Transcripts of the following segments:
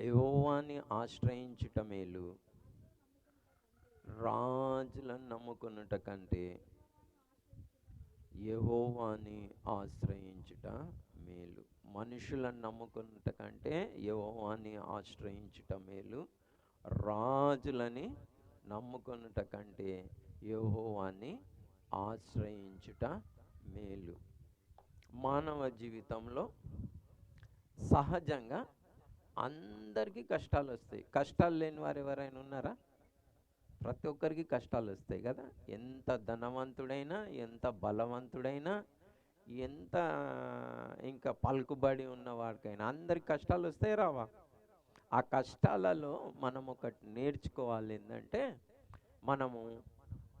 యెహోవాని ఆశ్రయించుట మేలు రాజులను నమ్ముకున్నట కంటే యహోవాని ఆశ్రయించుట మేలు. మనుషులను నమ్ముకున్నట కంటే యహోవాని ఆశ్రయించుట మేలు రాజులని నమ్ముకున్నట కంటే యహోవాన్ని ఆశ్రయించుట మేలు. మానవ జీవితంలో సహజంగా అందరికీ కష్టాలు వస్తాయి. కష్టాలు లేని వారు ఎవరైనా ఉన్నారా? ప్రతి ఒక్కరికి కష్టాలు వస్తాయి కదా. ఎంత ధనవంతుడైనా ఎంత బలవంతుడైనా ఎంత ఇంకా పలుకుబడి ఉన్నవాడికైనా అందరికి కష్టాలు వస్తాయి రావా? ఆ కష్టాలలో మనం ఒకటి నేర్చుకోవాలి ఏంటంటే మనము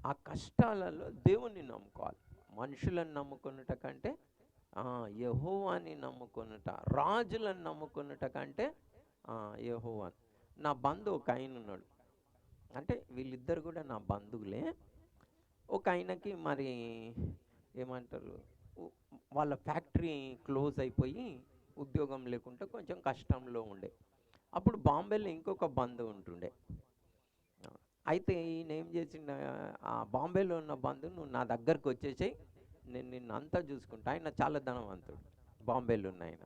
ఆ కష్టాలలో దేవుణ్ణి నమ్ముకోవాలి. మనుషులను నమ్ముకున్నట కంటే యహోవాని నమ్ముకున్నట రాజులను నమ్ముకున్నట కంటే ఆ, నా బంధువు ఒక ఆయన ఉన్నాడు. అంటే వీళ్ళిద్దరు కూడా నా బంధువులే. ఒక ఆయనకి మరి ఏమంటారు? వాళ్ళ ఫ్యాక్టరీ క్లోజ్ అయిపోయి ఉద్యోగం లేకుంటే కొంచెం కష్టంలో ఉండే. అప్పుడు బాంబేలో ఇంకొక బంధువు ఉంటుండే. అయితే ఈయన ఏం చేసిండ? ఆ బాంబేలో ఉన్న బంధువు నువ్వు నా దగ్గరకు వచ్చేసాయి. నేను నిన్ను అంతా చూసుకుంటా. ఆయన చాలా ధనవంతుడు బాంబేలో ఉన్న ఆయన.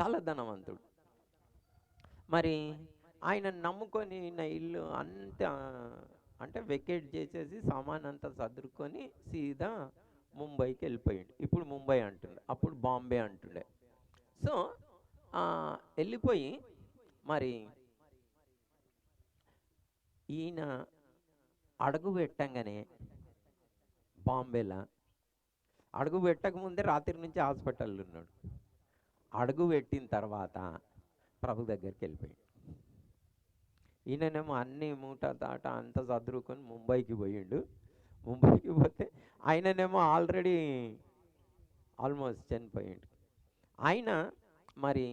చాలా ధనవంతుడు మరి ఆయన నమ్ముకొని నా ఇల్లు అంతా అంటే వెకేట్ చేసేసి సామాన్ అంతా సదురుకొని సీదా ముంబైకి వెళ్ళిపోయాడు. ఇప్పుడు ముంబై అంటుండే అప్పుడు బాంబే అంటుండే. సో వెళ్ళిపోయి మరి ఈయన అడుగు పెట్టంగానే బాంబేలో అడుగు పెట్టకముందే రాత్రి నుంచి హాస్పిటల్లో ఉన్నాడు. అడుగు పెట్టిన తర్వాత ప్రభు దగ్గరికి వెళ్ళిపోయాడు. ఈయననేమో అన్ని మూట తాట అంతా చదురుకొని ముంబైకి పోయిండు. ముంబైకి పోతే ఆయననేమో ఆల్రెడీ ఆల్మోస్ట్ చనిపోయిండు. ఆయన మరి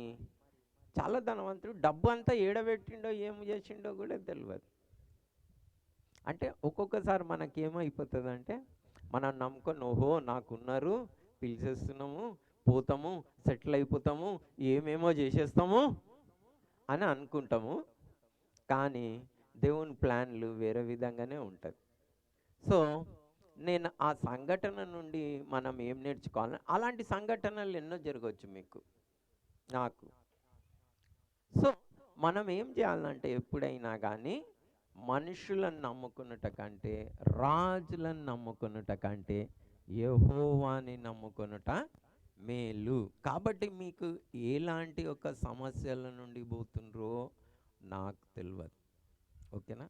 చాలా ధనవంతుడు డబ్బు అంతా ఏడబెట్టిండో ఏం చేసిండో కూడా తెలియదు అంటే ఒక్కొక్కసారి మనకేమైపోతుంది అంటే మనం నమ్ముకొని ఓహో నాకున్నారు పిలిచేస్తున్నాము పోతాము సెటిల్ అయిపోతాము ఏమేమో చేసేస్తాము అని అనుకుంటాము. కానీ దేవుని ప్లాన్లు వేరే విధంగానే ఉంటుంది సో నేను ఆ సంఘటన నుండి మనం ఏం నేర్చుకోవాలి అలాంటి సంఘటనలు ఎన్నో జరగవచ్చు మీకు నాకు. సో మనం ఏం చేయాలంటే ఎప్పుడైనా కానీ మనుషులను నమ్ముకున్నట కంటే రాజులను నమ్ముకున్నట కంటే యహోవాని నమ్ముకున్నట మేలు. కాబట్టి మీకు ఎలాంటి ఒక సమస్యల నుండి పోతుండ్రో నాకు తెలియదు ఓకేనా?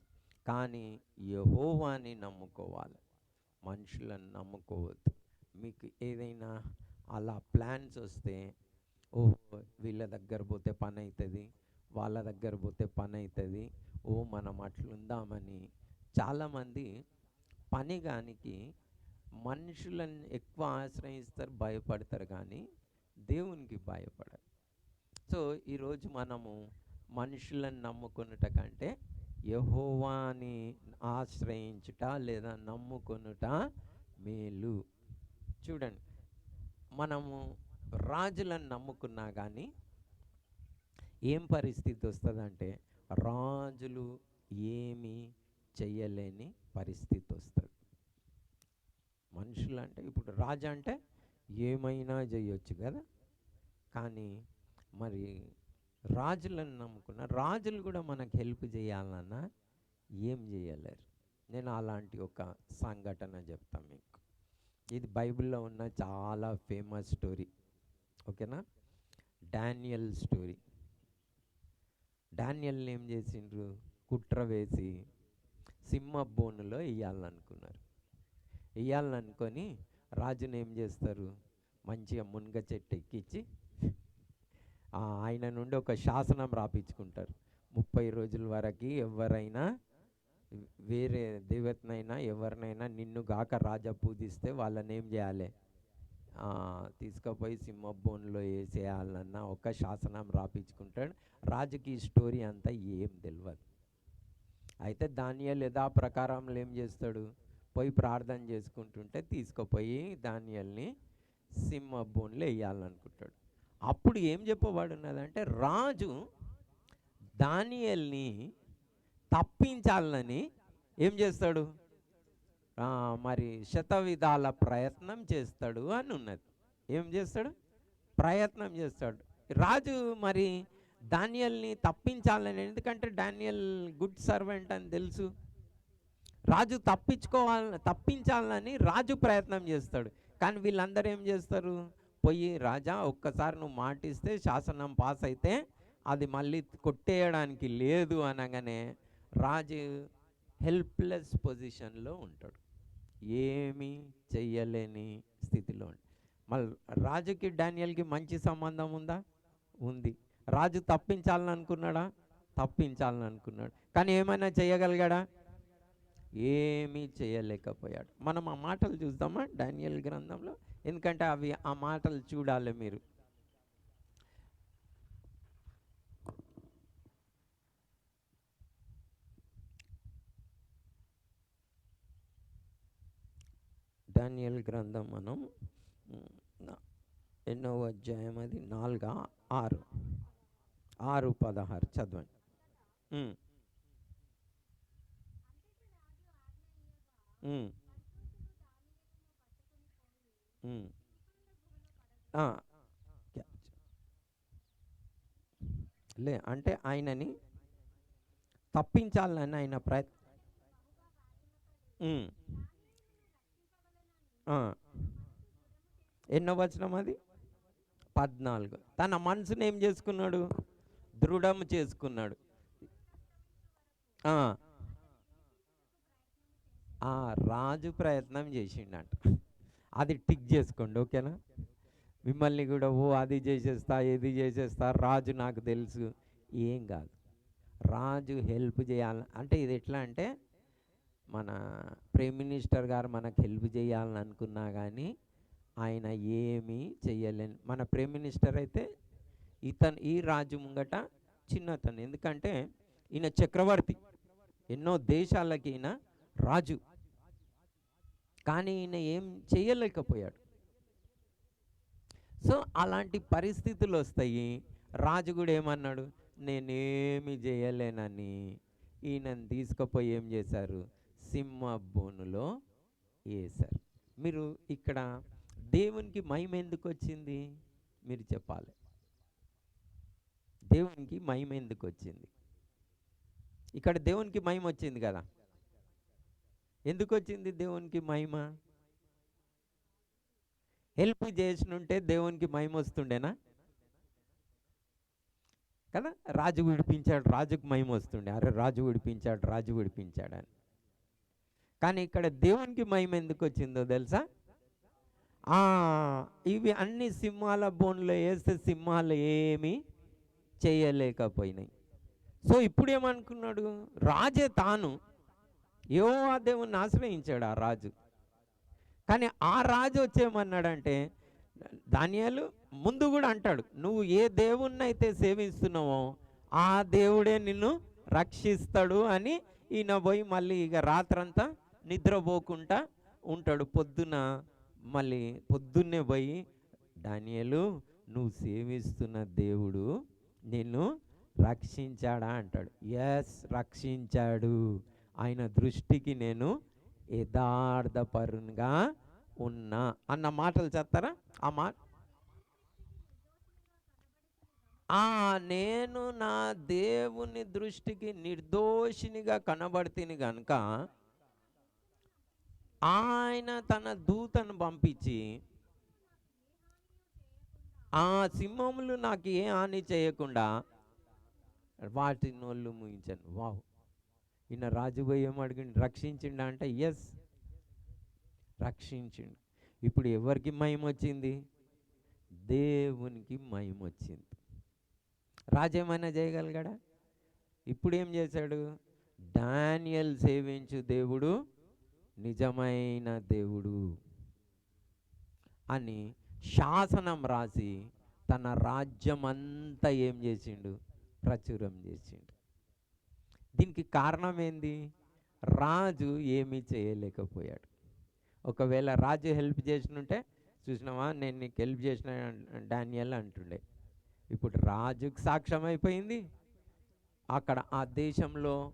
కానీ యహోవాని నమ్ముకోవాలి. మనుషులను నమ్ముకోవద్దు. మీకు ఏదైనా అలా ప్లాన్స్ వస్తే ఓ వీళ్ళ దగ్గర పోతే పని అవుతుంది వాళ్ళ దగ్గర పోతే పని అవుతుంది ఓ మనం అట్లుందామని చాలామంది పని కానికి మనుషులను ఎక్కువ ఆశ్రయిస్తారు భయపడతారు కానీ దేవునికి భయపడరు. సో ఈరోజు మనము మనుషులను నమ్ముకున్నట కంటే యహోవాని ఆశ్రయించుట లేదా నమ్ముకొనుట మేలు. చూడండి మనము రాజులను నమ్ముకున్నా కానీ ఏం పరిస్థితి వస్తుందంటే రాజులు ఏమీ చేయలేని పరిస్థితి వస్తుంది. మనుషులు అంటే ఇప్పుడు రాజు అంటే ఏమైనా చేయొచ్చు కదా కానీ మరి రాజులను నమ్ముకున్న రాజులు కూడా మనకు హెల్ప్ చేయాలన్నా ఏం చేయలేరు నేను అలాంటి ఒక సంఘటన చెప్తాను మీకు. ఇది బైబిల్లో ఉన్న చాలా ఫేమస్ స్టోరీ. ఓకేనా? Daniel story. డానియల్ ఏం చేసిండ్రు కుట్ర వేసి సింహ బోనులో వేయాలనుకున్నారు వేయాలనుకొని రాజుని ఏం చేస్తారు? మంచిగా మునగ చెట్టు ఎక్కించి ఆయన నుండి ఒక శాసనం రాపించుకుంటారు ముప్పై రోజుల వరకు ఎవరైనా వేరే దేవతనైనా ఎవరినైనా నిన్ను గాక రాజా పూజిస్తే వాళ్ళని ఏం చేయాలి? తీసుకుపోయి సింహ బోన్లో వేసేయాలన్న ఒక శాసనం రాపించుకుంటాడు రాజుకి ఈ స్టోరీ అంతా ఏం తెలియదు అయితే దానియల్ యథా ప్రకారంలో ఏం చేస్తాడు? పోయి ప్రార్థన చేసుకుంటుంటే తీసుకుపోయి దానియల్ని సింహబోన్లో వేయాలనుకుంటాడు. అప్పుడు ఏం చెప్పబడున్నదంటే రాజు దానియల్ని తప్పించాలని ఏం చేస్తాడు? మరి శతవిధాల ప్రయత్నం చేస్తాడు అని ఉన్నది ఏం చేస్తాడు? ప్రయత్నం చేస్తాడు. రాజు మరి డానియల్ని తప్పించాలని ఎందుకంటే డానియల్ గుడ్ సర్వెంట్ అని తెలుసు. రాజు తప్పించుకోవాలని తప్పించాలని రాజు ప్రయత్నం చేస్తాడు. కానీ వీళ్ళందరూ ఏం చేస్తారు? పోయి రాజా ఒక్కసారి నువ్వు మాటిస్తే శాసనం పాస్ అయితే అది మళ్ళీ కొట్టేయడానికి లేదు అనగానే రాజు హెల్ప్లెస్ పొజిషన్లో ఉంటాడు. ఏమీ చెయ్యలేని స్థితిలో ఉంటాడు మళ్ళీ రాజుకి డానియల్కి మంచి సంబంధం ఉందా? ఉంది. రాజు తప్పించాలని అనుకున్నాడా తప్పించాలని అనుకున్నాడు కానీ ఏమైనా చేయగలిగాడా ఏమీ చేయలేకపోయాడు. మనం ఆ మాటలు చూద్దామా? డానియల్ గ్రంథంలో? ఎందుకంటే అవి ఆ మాటలు చూడాలి మీరు. డానియల్ గ్రంథం మనం ఎన్నో అధ్యాయం అది? నాలుగా ఆరు. ఆరు పదహారు. చదవండి. లే అంటే ఆయనని తప్పించాలని ఆయన ప్రయత్ ఎన్నో వచనం అది? పద్నాలుగు. తన మనసుని ఏం చేసుకున్నాడు? దృఢం చేసుకున్నాడు. రాజు ప్రయత్నం చేసిండంట. అది టిక్ చేసుకోండి ఓకేనా? మిమ్మల్ని కూడా ఓ అది చేసేస్తా ఇది చేసేస్తా రాజు నాకు తెలుసు. ఏం కాదు. రాజు హెల్ప్ చేయాలి అంటే ఇది ఎట్లా అంటే మన ప్రైమ్ మినిస్టర్ గారు మనకు హెల్ప్ చేయాలని అనుకున్నా కానీ ఆయన ఏమీ చెయ్యలేని మన ప్రైమ్ మినిస్టర్ అయితే ఇతను ఈ రాజు ముంగట చిన్నతను. ఎందుకంటే ఈయన చక్రవర్తి. ఎన్నో దేశాలకి ఈయన రాజు. కానీ ఈయన ఏం చేయలేకపోయాడు. సో అలాంటి పరిస్థితులు వస్తాయి. రాజు కూడా ఏమన్నాడు నేనేమి చేయలేనని. ఈయనను తీసుకుపోయి ఏం చేశారు? సింహ బోనులో వేశారు మీరు ఇక్కడ దేవునికి మహిమ ఎందుకు వచ్చింది? మీరు చెప్పాలి. దేవునికి మహిమ ఎందుకు వచ్చింది? ఇక్కడ దేవునికి మహిమ వచ్చింది కదా. ఎందుకు వచ్చింది దేవునికి మహిమ? హెల్ప్ చేసినుంటే దేవునికి మహిమ వస్తుండేనా? కదా? రాజు విడిపించాడు రాజుకు మహిమ వస్తుండే. అరే రాజు విడిపించాడు రాజు విడిపించాడు అని. కానీ ఇక్కడ దేవునికి మహిమ ఎందుకు వచ్చిందో తెలుసా? ఆ, ఇవి అన్ని సింహాల బోన్లో వేస్తే సింహాలు ఏమీ చేయలేకపోయినాయి. సో ఇప్పుడు ఏమనుకున్నాడు రాజే తాను. ఏవో ఆ దేవుణ్ణి ఆశ్రయించాడు ఆ రాజు. కానీ ఆ రాజు వచ్చేమన్నాడంటే ధాన్యాలు ముందు కూడా అంటాడు నువ్వు ఏ దేవుణ్ణి అయితే సేవిస్తున్నావో ఆ దేవుడే నిన్ను రక్షిస్తాడు అని ఈయన పోయి మళ్ళీ ఇక రాత్రంతా నిద్రపోకుండా ఉంటాడు. పొద్దున మళ్ళీ పొద్దున్నే పోయి దానియలు నువ్వు సేవిస్తున్న దేవుడు నిన్ను రక్షించాడా అంటాడు. ఎస్ రక్షించాడు. ఆయన దృష్టికి నేను యథార్థపరునిగా ఉన్నా. అన్న మాటలు చెప్తారా ఆ మాట ఆ నేను నా దేవుని దృష్టికి నిర్దోషినిగా కనబడితేని గనుక ఆయన తన దూతను పంపించి ఆ సింహములు నాకు ఏ హాని చేయకుండా వాటి నోళ్ళు ముగించాను వావ్. ఈయన రాజుపోయి ఏం అడిగిండు? రక్షించిండు అంటే ఎస్ రక్షించిండు. ఇప్పుడు ఎవరికి మయం వచ్చింది? దేవునికి మయం వచ్చింది. రాజు ఏమైనా చేయగలిగాడా? ఇప్పుడు ఏం చేశాడు? డానియల్ సేవించు దేవుడు నిజమైన దేవుడు అని శాసనం రాసి తన రాజ్యం అంతా ఏం చేసిండు? ప్రచురం చేసిండు. దీనికి కారణం ఏంది రాజు ఏమీ చేయలేకపోయాడు. ఒకవేళ రాజు హెల్ప్ చేసినుంటే చూసినావా? నేను నీకు హెల్ప్ చేసిన డానియల్ అంటుండే. ఇప్పుడు రాజుకు సాక్ష్యం అయిపోయింది. అక్కడ ఆ దేశంలో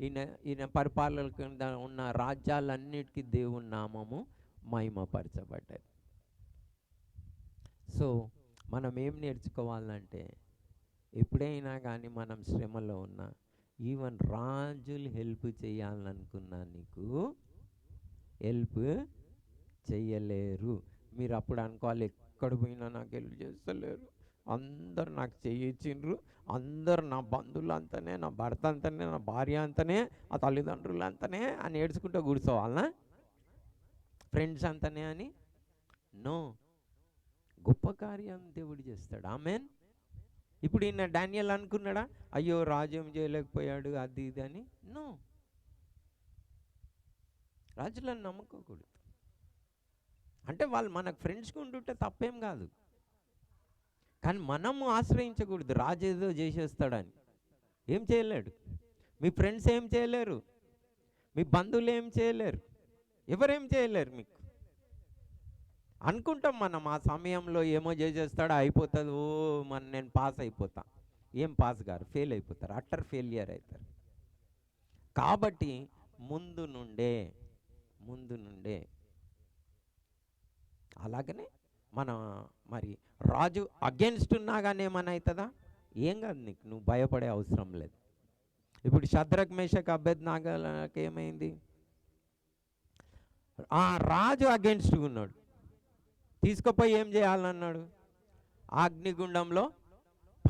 ఈయన ఈయన పరిపాలన కింద ఉన్న రాజ్యాలన్నిటికీ దేవుని నామము మహిమపరచబడ్డది. సో మనం ఏం నేర్చుకోవాలంటే ఎప్పుడైనా కానీ మనం శ్రమలో ఉన్నా ఈవెన్ రాజులు హెల్ప్ చేయాలనుకున్నా నీకు హెల్ప్ చెయ్యలేరు. మీరు అప్పుడు అనుకోవాలి ఎక్కడ పోయినా నాకు హెల్ప్ చేస్తలేరు. అందరు నాకు చేయించిండ్రు అందరు నా బంధువులు అంతనే నా భర్త అంతనే నా భార్య అంతనే ఆ తల్లిదండ్రులు అంతనే అని ఏడ్చుకుంటూ కూర్చోవాలనా? ఫ్రెండ్స్ అంతనే అని? నో గొప్ప కార్యం దేవుడు చేస్తాడు. ఆమెన్ ఇప్పుడు ఈయన డానియల్ అనుకున్నాడా? అయ్యో రాజు ఏం చేయలేకపోయాడు అది ఇది అని? నో. రాజులను నమ్ముకోకూడదు. అంటే వాళ్ళు మనకు ఫ్రెండ్స్గా ఉంటుంటే తప్పేం కాదు. కానీ మనము ఆశ్రయించకూడదు. రాజు ఏదో చేసేస్తాడని. ఏం చేయలేడు. మీ ఫ్రెండ్స్ ఏం చేయలేరు. మీ బంధువులు ఏం చేయలేరు. ఎవరేం చేయలేరు మీకు? అనుకుంటాం మనం ఆ సమయంలో ఏమో చేసేస్తాడో అయిపోతుంది. ఓ మన నేను పాస్ అయిపోతా. ఏం పాస్ గారు ఫెయిల్ అయిపోతారు. అట్టర్ ఫెయిలియర్ అవుతారు కాబట్టి ముందు నుండే ముందు నుండే అలాగనే మన మరి రాజు అగెన్స్ట్ ఉన్నా కానీ ఏమైనా అవుతుందా ఏం కాదు నీకు నువ్వు భయపడే అవసరం లేదు. ఇప్పుడు శద్రక్ మేషక్ అభ్యర్థి నాగలకి ఏమైంది రాజు అగెన్స్ట్ ఉన్నాడు. తీసుకుపోయి ఏం చేయాలన్నాడు? అగ్నిగుండంలో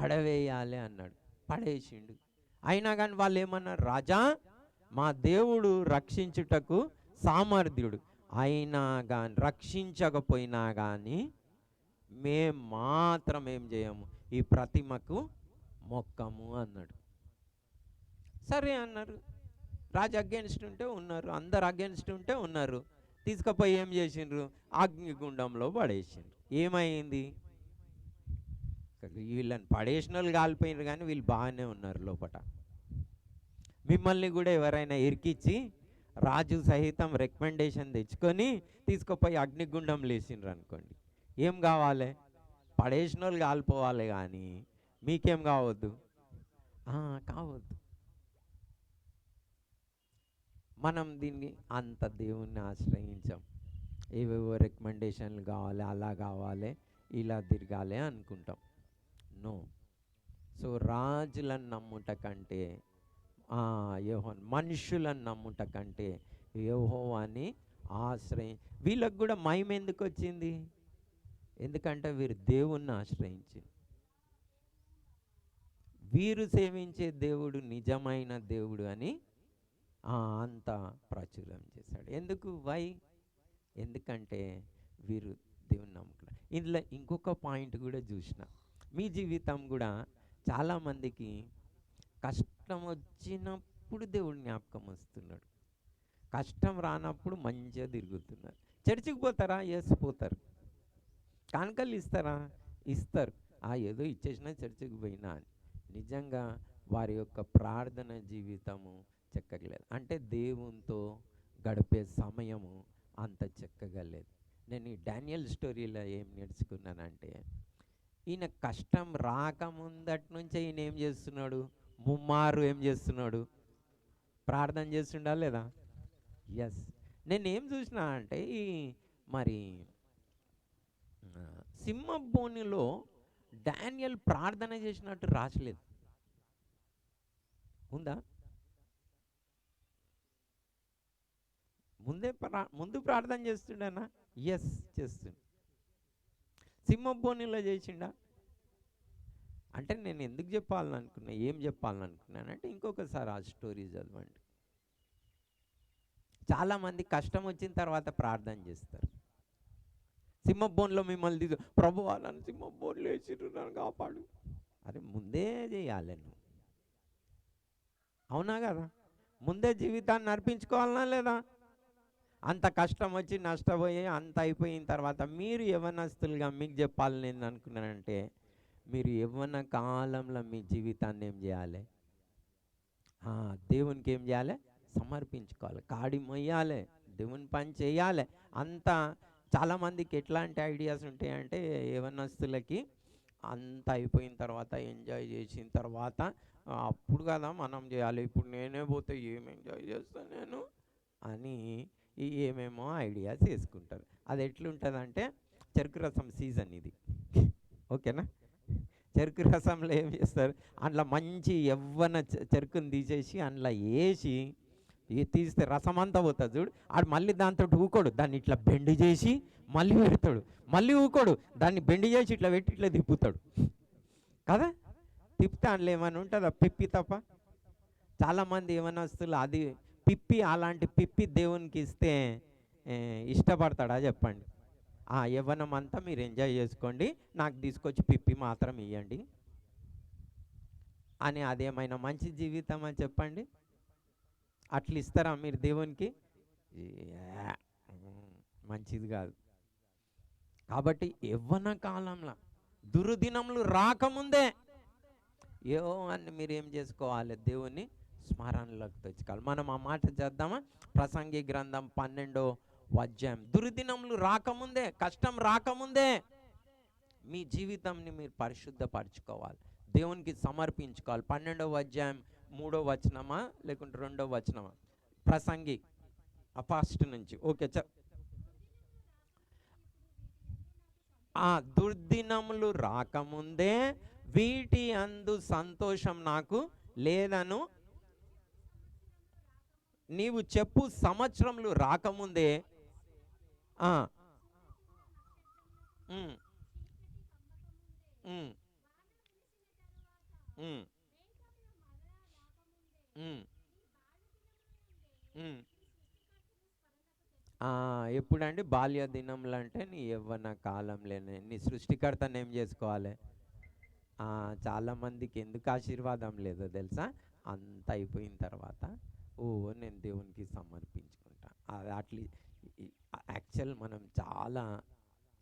పడవేయాలి అన్నాడు. పడేసిండు. అయినా కానీ వాళ్ళు ఏమన్నారు రాజా మా దేవుడు రక్షించుటకు సామర్థ్యుడు. అయినా కానీ రక్షించకపోయినా కానీ మేం మాత్రం ఏం చేయము. ఈ ప్రతిమకు మొక్కము అన్నాడు. సరే అన్నారు. రాజు అగేన్స్ట్ ఉంటే ఉన్నారు. అందరు అగేన్స్ట్ ఉంటే ఉన్నారు. తీసుకుపోయి ఏం చేసిండ్రు? అగ్నిగుండంలో పడేసిండ్రు. ఏమైంది? వీళ్ళని పడేసిన వాళ్ళు కాలిపోయినారు కానీ వీళ్ళు బాగానే ఉన్నారు లోపట. మిమ్మల్ని కూడా ఎవరైనా ఇరికిచ్చి రాజు సహితం రికమెండేషన్ తెచ్చుకొని తీసుకుపోయి అగ్నిగుండం లేచిండ్రు అనుకోండి. ఏం కావాలి? పడేసిన వాళ్ళు కాలిపోవాలి కానీ మీకేం కావద్దు? కావద్దు. మనం దీన్ని అంత దేవుణ్ణి ఆశ్రయించాం. ఏవేవో రికమెండేషన్లు కావాలి అలా కావాలి ఇలా తిరగాలి అనుకుంటాం. నో సో రాజులను నమ్ముట కంటే యోహో మనుషులను నమ్ముట కంటే యోహో అని ఆశ్రయం వీళ్ళకు కూడా మయం ఎందుకు వచ్చింది? ఎందుకంటే వీరు దేవుణ్ణి ఆశ్రయించింది. వీరు సేవించే దేవుడు నిజమైన దేవుడు అని అంత ప్రాచుర్యం చేశాడు. ఎందుకు? వై? ఎందుకంటే వీరు దేవుని నమ్ముకున్నారు ఇందులో ఇంకొక పాయింట్ కూడా చూసిన. మీ జీవితం కూడా చాలామందికి కష్టం వచ్చినప్పుడు దేవుడు జ్ఞాపకం వస్తున్నాడు. కష్టం రానప్పుడు మంచిగా తిరుగుతున్నారు. చర్చికి పోతారా? ఎస్ పోతారు. కానుకలు ఇస్తారా? ఇస్తారు. ఆ ఏదో ఇచ్చేసినా చర్చికి పోయినా అని. నిజంగా వారి యొక్క ప్రార్థన జీవితము చక్కగా లేదు అంటే దేవునితో గడిపే సమయము అంత చక్కగా లేదు. నేను ఈ డానియల్ స్టోరీలో ఏం నేర్చుకున్నానంటే ఈయన కష్టం రాకముందటి నుంచే ఈయన ఏం చేస్తున్నాడు? ముమ్మారు ఏం చేస్తున్నాడు? ప్రార్థన చేస్తుండా లేదా? ఎస్ నేను ఏం చూసినా అంటే ఈ మరి ఆ, సింహబోనిలో డానియల్ ప్రార్థన చేసినట్టు రాసలేదు. ఉందా? ముందే ప్రా ముందు ప్రార్థన చేస్తుండేనా? ఎస్ చేస్తుండు. సింహభోనిలో చేసిండా? అంటే నేను ఎందుకు చెప్పాలని అనుకున్నా ఏం చెప్పాలని అనుకున్నానంటే ఇంకొకసారి ఆ స్టోరీ చదవండి. చాలామంది కష్టం వచ్చిన తర్వాత ప్రార్థన చేస్తారు. సింహబోన్లో మిమ్మల్ని తీసు ప్రభు నన్ను సింహబోన్లో వేసిర్రు నన్ను కాపాడు. అరే ముందే చేయాలి నువ్వు. అవునా కదా? ముందే జీవితాన్ని నడిపించుకోవాలనా లేదా? అంత కష్టం వచ్చి నష్టపోయి అంత అయిపోయిన తర్వాత మీరు యవనస్తులుగా మీకు చెప్పాలని నేను అనుకున్నానంటే మీరు యవ్వన కాలంలో మీ జీవితాన్ని ఏం చేయాలి? దేవునికి ఏం చేయాలి? సమర్పించుకోవాలి. కాడి మొయ్యాలి. దేవుని పని చేయాలి. అంత చాలామందికి ఎట్లాంటి ఐడియాస్ ఉంటాయంటే యవనస్తులకి అంత అయిపోయిన తర్వాత ఎంజాయ్ చేసిన తర్వాత అప్పుడు కదా మనం చేయాలి. ఇప్పుడు నేనే పోతే ఏం ఎంజాయ్ చేస్తాను నేను? అని ఏమేమో ఐడియాస్ వేసుకుంటారు అది ఎట్లుంటుందంటే చెరుకు రసం సీజన్ ఇది. ఓకేనా? చెరుకు రసంలో ఏం చేస్తారు? అందులో మంచి ఎవ్వన చెరుకుని తీసేసి అందులో వేసి తీస్తే రసం అంతా పోతుంది చూడు. ఆడు మళ్ళీ దాంతో ఊకోడు. దాన్ని ఇట్లా బెండి చేసి మళ్ళీ పెడతాడు. మళ్ళీ ఊకోడు. దాన్ని బెండి చేసి ఇట్లా పెట్టి ఇట్లా తిప్పుతాడు. కదా? తిప్పితే అందులో ఏమైనా ఉంటుందా? పిప్పి తప్ప? చాలామంది ఏమైనా వస్తువులు అది పిప్పి అలాంటి పిప్పి దేవునికి ఇస్తే ఇష్టపడతాడా చెప్పండి. ఆ యవ్వనం అంతా మీరు ఎంజాయ్ చేసుకోండి. నాకు తీసుకొచ్చి పిప్పి మాత్రం ఇవ్వండి అని అదేమైనా మంచి జీవితం అని చెప్పండి. అట్లా ఇస్తారా మీరు దేవునికి? మంచిది కాదు. కాబట్టి యవ్వన కాలంలో దుర్దినములు రాకముందే ఏవో అని మీరు ఏం చేసుకోవాలి దేవుణ్ణి స్మరణలోకి తెచ్చుకోవాలి. మనం ఆ మాట చేద్దామా? ప్రసంగి గ్రంథం పన్నెండో అధ్యాయం. దుర్దినములు రాకముందే కష్టం రాకముందే మీ జీవితంని మీరు పరిశుద్ధపరచుకోవాలి. దేవునికి సమర్పించుకోవాలి. పన్నెండవ అధ్యాయం మూడో వచనమా? లేకుంటే రెండో వచనమా? ప్రసంగి ఆ ఫస్ట్ నుంచి. ఓకే చ ఆ దుర్దినములు రాకముందే వీటి అందు సంతోషం నాకు లేదను నీవు చెప్పు సంవత్సరములు రాకముందే. ఆ, ఉమ్, ఉమ్, ఉమ్, ఉమ్, ఉమ్. ఆ, ఎప్పుడండి బాల్య దినములు అంటే నీ యవ్వన కాలంలోనే. నీ సృష్టికర్తను ఏం చేసుకోవాలి? ఆ, చాలా మందికి ఎందుకు ఆశీర్వాదం లేదో తెలుసా? అంత అయిపోయిన తర్వాత. ఓ నేను దేవునికి సమర్పించుకుంటా. అట్లీ యాక్చువల్ మనం చాలా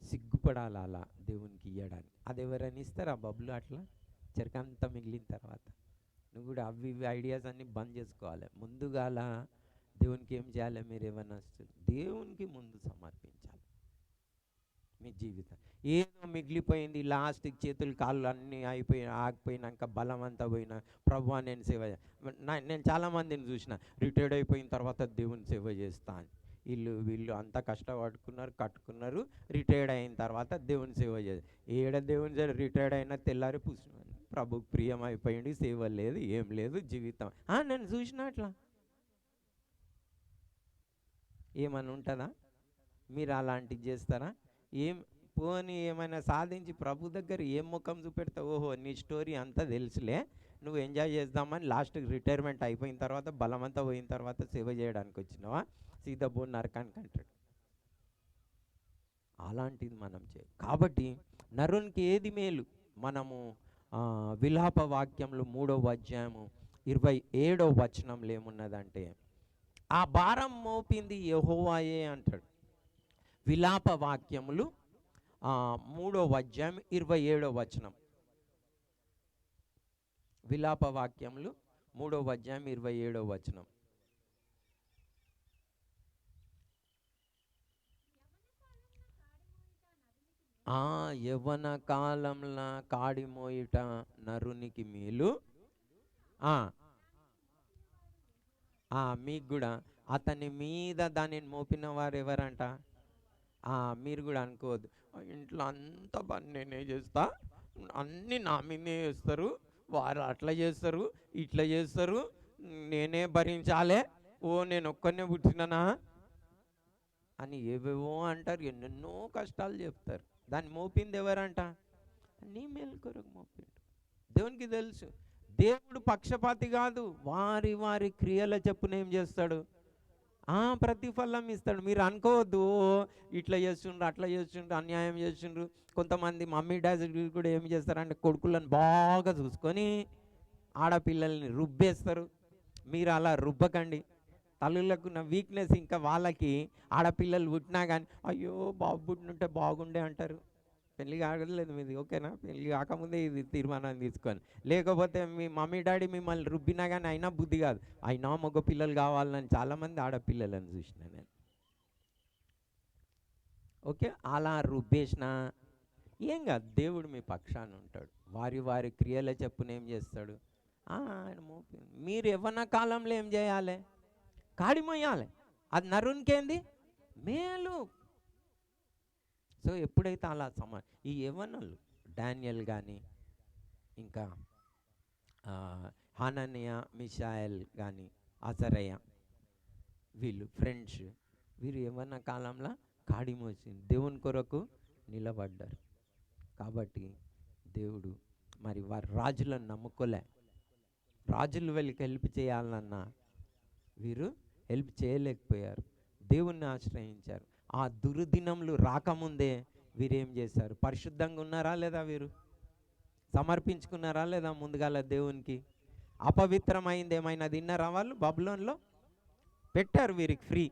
సిగ్గుపడాలి అలా దేవునికి ఇవ్వడానికి అది ఎవరైనా ఇస్తారా బబ్బులు అట్లా? చెరకంతా మిగిలిన తర్వాత. నువ్వు కూడా అవి ఇవి ఐడియాస్ అన్నీ బంద్ చేసుకోవాలి. ముందుగాల దేవునికి ఏం చేయాలి? మీరు ఏమన్నా దేవునికి ముందు సమర్పించాలి. మీ జీవితం ఏదో మిగిలిపోయింది లాస్ట్కి చేతులు కాళ్ళు అన్నీ అయిపోయి ఆగిపోయినాక బలం అంతా పోయినా ప్రభు నేను సేవ నేను చాలామందిని చూసిన రిటైర్డ్ అయిపోయిన తర్వాత దేవుని సేవ చేస్తా అని. వీళ్ళు వీళ్ళు అంతా కష్టపడుకున్నారు కట్టుకున్నారు రిటైర్డ్ అయిన తర్వాత దేవుని సేవ చేసి ఏడ దేవుని సేవ రిటైర్డ్ అయినా తెల్లారి పుస్తకం ప్రభుకు ప్రియం అయిపోయింది సేవ లేదు ఏం లేదు జీవితం. ఆ, నేను చూసిన అట్లా. ఏమని ఉంటుందా? మీరు అలాంటివి చేస్తారా? ఏం పోనీ ఏమైనా సాధించి ప్రభు దగ్గర ఏం ముఖం చూపెడతావు? ఓహో నీ స్టోరీ అంతా తెలుసులే. నువ్వు ఎంజాయ్ చేద్దామని లాస్ట్కి రిటైర్మెంట్ అయిపోయిన తర్వాత బలమంతా పోయిన తర్వాత సేవ చేయడానికి వచ్చినావా? సీతబో నరకానికి అంటాడు. అలాంటిది మనం చే కాబట్టి నరునికి ఏది మేలు? మనము విలాప వాక్యంలో మూడవ అధ్యాయము ఇరవై ఏడవ వచనంలో ఏమున్నదంటే ఆ భారం మోపింది యహోవాయే అంటాడు. విలాప వాక్యములు ఆ, మూడవ అధ్యాయం ఇరవై ఏడవ వచనం. విలాప వాక్యములు మూడవ అధ్యాయం ఇరవై ఏడవ వచనం. ఆ యవన కాలంలో కాడిమోయిట నరునికి మేలు. ఆ ఆ, మీకు కూడా అతని మీద దానిని మోపిన వారు ఎవరంట? ఆ, మీరు కూడా అనుకోవద్దు. ఇంట్లో అంతా పని నేనే చేస్తా. అన్నీ నా మీదే చేస్తారు. వారు అట్లా చేస్తారు ఇట్లా చేస్తారు. నేనే భరించాలే. ఓ నేను ఒక్కనే పుట్టిననా? అని ఏవేవో అంటారు. ఎన్నెన్నో కష్టాలు చెప్తారు. దాన్ని మోపింది ఎవరంట? నీ మేలు కొరకు మోపిండు. దేవునికి తెలుసు. దేవుడు పక్షపాతి కాదు. వారి వారి క్రియల చెప్పున ఏం చేస్తాడు? ప్రతిఫలం ఇస్తాడు. మీరు అనుకోవద్దు. ఇట్లా చేస్తుండ్రు అట్లా చేస్తుండ్రు అన్యాయం చేస్తుండ్రు. కొంతమంది మమ్మీ డాడీ కూడా ఏం చేస్తారంటే కొడుకులను బాగా చూసుకొని ఆడపిల్లల్ని రుబ్బేస్తారు. మీరు అలా రుబ్బకండి. తల్లులకు ఉన్న వీక్నెస్ ఇంకా వాళ్ళకి ఆడపిల్లలు పుట్టినా కానీ అయ్యో బాబు పుట్టినుంటే బాగుండే అంటారు. పెళ్ళి కాగలేదు మీది ఓకేనా? పెళ్ళి కాకముందే ఇది తీర్మానం తీసుకొని. లేకపోతే మీ మమ్మీ డాడీ మిమ్మల్ని రుబ్బినా కానీ అయినా బుద్ధి కాదు. అయినా మగ పిల్లలు కావాలని చాలామంది ఆడపిల్లలను చూసిన నేను. ఓకే? అలా రుబ్బేసిన ఏం కాదు. దేవుడు మీ పక్షాన ఉంటాడు. వారి వారి క్రియల చెప్పున ఏం చేస్తాడు? ఆయన మోపి మీరు యవ్వన కాలంలో ఏం చేయాలి? కాడి మొయ్యాలి అది నరునికేంది? మేలు. సో ఎప్పుడైతే అలా సమ ఈ యవనలు డానియల్ కానీ ఇంకా ఆ, మిషాయల్ కానీ అసరయ్య వీళ్ళు ఫ్రెండ్స్ వీరు యవన కాలంలో కాడిమోసి దేవుని కొరకు నిలబడ్డారు. కాబట్టి దేవుడు మరి వారి రాజులను నమ్ముకోలే. రాజులు వెళ్ళి హెల్ప్ చేయాలన్నా వీరు హెల్ప్ చేయలేకపోయారు. దేవుణ్ణి ఆశ్రయించారు. ఆ దుర్దినములు రాకముందే వీరేం చేశారు? పరిశుద్ధంగా ఉన్నారా లేదా వీరు? సమర్పించుకున్నారా లేదా ముందుగాల దేవునికి? అపవిత్రమైంది ఏమైనా తిన్నారా వాళ్ళు? బబులోన్లో పెట్టారు వీరికి ఫ్రీ.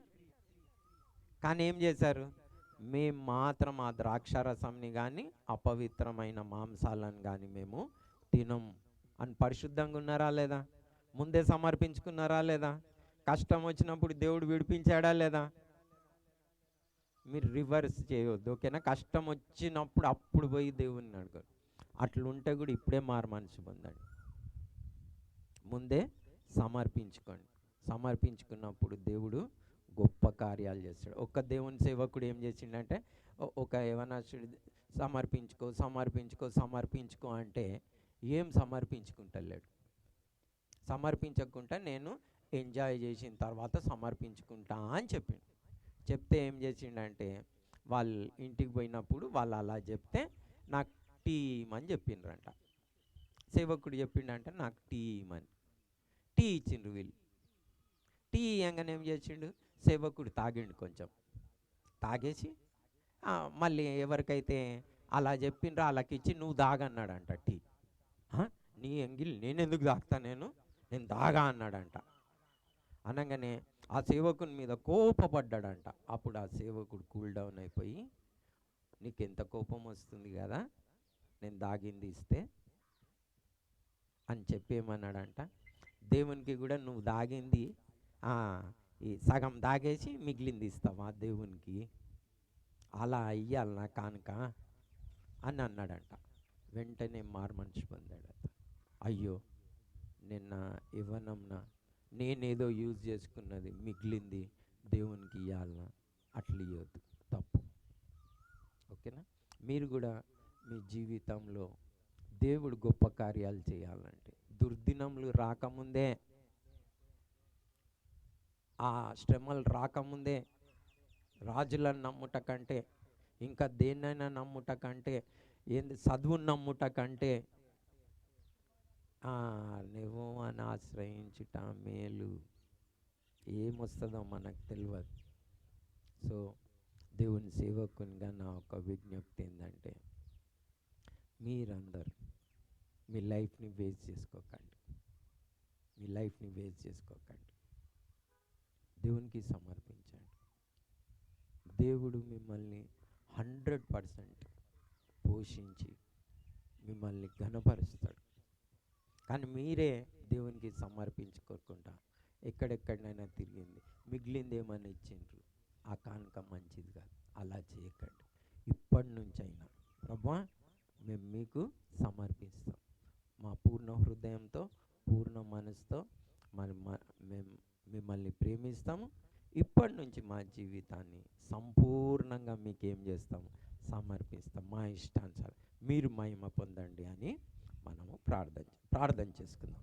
కానీ ఏం చేశారు? మేము మాత్రం ఆ ద్రాక్షారసంని కానీ అపవిత్రమైన మాంసాలను కానీ మేము తినం అని పరిశుద్ధంగా ఉన్నారా లేదా? ముందే సమర్పించుకున్నారా లేదా? కష్టం వచ్చినప్పుడు దేవుడు విడిపించాడా లేదా? మీరు రివర్స్ చేయవద్దు ఓకేనా? కష్టం వచ్చినప్పుడు అప్పుడు పోయి దేవుణ్ణి అడగడు అట్లుంటే కూడా ఇప్పుడే మారు మనసు పొందండి. ముందే సమర్పించుకోండి. సమర్పించుకున్నప్పుడు దేవుడు గొప్ప కార్యాలు చేస్తాడు. ఒక్క దేవుని సేవకుడు ఏం చేసిండంటే ఒక యవనాశుడు సమర్పించుకో సమర్పించుకో సమర్పించుకో అంటే ఏం సమర్పించుకుంటలేడు. సమర్పించకుండా నేను ఎంజాయ్ చేసిన తర్వాత సమర్పించుకుంటా అని చెప్పిండు. చెప్తే ఏం చేసిండంటే వాళ్ళు ఇంటికి పోయినప్పుడు వాళ్ళు అలా చెప్తే నాకు టీ ఇమ్మని చెప్పిండ్రంట. సేవకుడు చెప్పిండంటే నాకు టీ ఇమ్మని. టీ ఇచ్చిండ్రు వీళ్ళు. టీ ఇవ్వగానే ఏం చేసిండు? సేవకుడు తాగిండు కొంచెం. తాగేసి మళ్ళీ ఎవరికైతే అలా చెప్పిండ్రో వాళ్ళకి ఇచ్చి నువ్వు దాగన్నాడంట టీ. నీ ఎంగిల్ నేను ఎందుకు తాగుతా నేను? నేను దాగా అన్నాడంట. అనగానే ఆ సేవకుని మీద కోపపడ్డాడంట. అప్పుడు ఆ సేవకుడు కూల్ డౌన్ అయిపోయి నీకు ఎంత కోపం వస్తుంది కదా నేను దాగింది ఇస్తే అని చెప్పేమన్నాడంట. దేవునికి కూడా నువ్వు దాగింది ఈ సగం దాగేసి మిగిలింది ఇస్తావా దేవునికి? అలా అయ్యాలి నా కానుక? అని అన్నాడంట. వెంటనే మారు మనిషి పొందాడు అయ్యో నిన్న ఇవ్వనమ్న నేనేదో యూజ్ చేసుకున్నది మిగిలింది దేవునికి ఇవ్వాలనా అట్లా ఇవ్వద్దు తప్పు. ఓకేనా? మీరు కూడా మీ జీవితంలో దేవుడు గొప్ప కార్యాలు చేయాలంటే దుర్దినములు రాకముందే ఆ శ్రమలు రాకముందే రాజులను నమ్ముట కంటే ఇంకా దేన్నైనా నమ్ముట కంటే ఏంది చదువును నమ్ముట కంటే ఆ, నువ్వు అని ఆశ్రయించుట మేలు. ఏమొస్తుందో మనకు తెలియదు సో దేవుని సేవకునిగా నా ఒక విజ్ఞప్తి ఏంటంటే మీరందరూ మీ లైఫ్ని వేస్ట్ చేసుకోకండి. మీ లైఫ్ని వేస్ట్ చేసుకోకండి. దేవునికి సమర్పించండి. దేవుడు మిమ్మల్ని హండ్రెడ్ పర్సెంట్ పోషించి మిమ్మల్ని ఘనపరుస్తాడు. కానీ మీరే దేవునికి సమర్పించుకోకుండా ఎక్కడెక్కడైనా తిరిగింది మిగిలింది ఏమైనా ఇచ్చిండ్రు ఆ కానుక మంచిది కాదు. అలా చేయకండి. ఇప్పటి నుంచి అయినా ప్రభా మేము మీకు సమర్పిస్తాం. మా పూర్ణ హృదయంతో పూర్ణ మనసుతో మరి మ- మేము మిమ్మల్ని ప్రేమిస్తాము. ఇప్పటి నుంచి మా జీవితాన్ని సంపూర్ణంగా మీకు ఏం చేస్తాము? సమర్పిస్తాం మా ఇష్టానుసారం. మీరు మహిమ పొందండి అని మనము ప్రార్థన ప్రార్థన చేసుకుందాం.